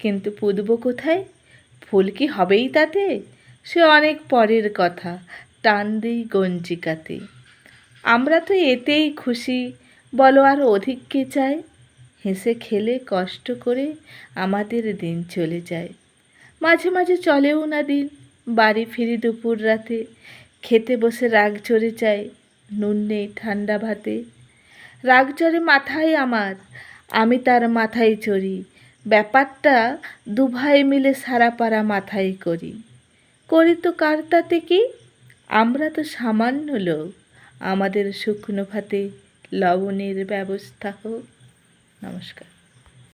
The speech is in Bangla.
কিন্তু পুঁতব কোথায়? ফুল কি হবেই তাতে? সে অনেক পরের কথা, টান দিই গঞ্জিকাতে। আমরা তো এতেই খুশি, বলো আর অধিক কে চায়? হেসে খেলে কষ্ট করে আমাদের দিন চলে যায়। মাঝে মাঝে চলেও না দিন, বাড়ি ফিরি দুপুর রাতে। খেতে বসে রাগ চড়ে যায়, নুন নেই ঠান্ডা ভাতে। রাগ চড়ে মাথায় আমার, আমি তার মাথায় চড়ি। ব্যাপারটা দুভাই মিলে সারা পাড়া মাথায় করি। করি তো কার তাতে কি? আমরা তো সামান্য লোক। আমাদের শুকনো ভাতে লবণের ব্যবস্থা হোক। নমস্কার।